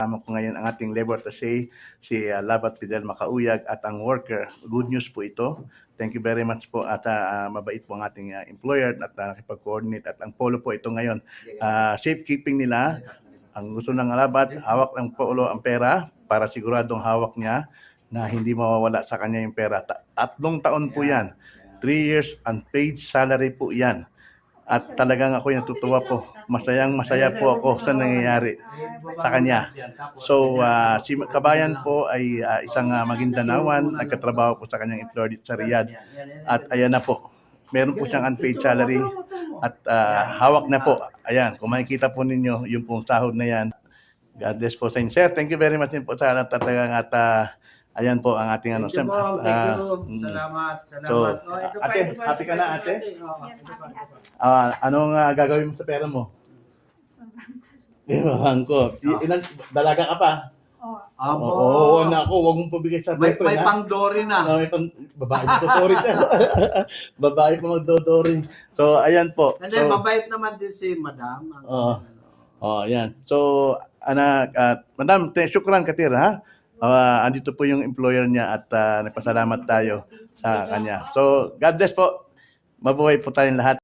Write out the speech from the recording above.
Kasama ko ngayon ang ating labor attaché, si uh, Labat Fidel Macauyag at ang worker. Good news po ito. Thank you very much po at ah, mabait po ang ating ah, employer at uh, nakipag-coordinate at ang polo po ito ngayon. Ah, safekeeping nila, ang gusto ng Labat, hawak ng polo ang pera para siguradong hawak niya na hindi mawawala sa kanya yung pera. Ta- Tatlong taon po yan. Three years unpaid salary po yan. At talagang ako natutuwa po. Masayang masaya po ako sa nangyayari sa kanya. So, ah, si Kabayan po ay ah, isang uh, Magindanawan, nagkatrabaho po sa kanyang employer sa Riyadh. At ayan na po, meron po siyang unpaid salary at ah, hawak na po. Ayan, kung makikita po ninyo, yung pong sahod na yan. God bless po sa inyo. Sir, thank you very much po sa talagang at ah, ayan po ang ating ano. Thank you po, thank ah, you. mm. Salamat, salamat. So, Oh, ito pa, ate, ito pa, happy ka pa, na, pa, ate? Oh, ito pa, ito pa. Ah, anong ah, gagawin mo sa pera mo? Ba, ko. I- Ilan, dalaga ka pa? Abo. Oo, oh, ako, wag mong pabigay sa May, boyfriend, may ha? pang Dory na. Ah, may pang, babae magdodori ka. babae pa magdodori. So, ayan po. Hindi, So, mabait naman din si Madam. Ang- Oo. oh, ayan. So, anak, at madam, te, syukran katir, ha? Ah, andito po yung employer niya at ah, nagpasalamat tayo sa kanya. So, God bless po. Mabuhay po tayong lahat.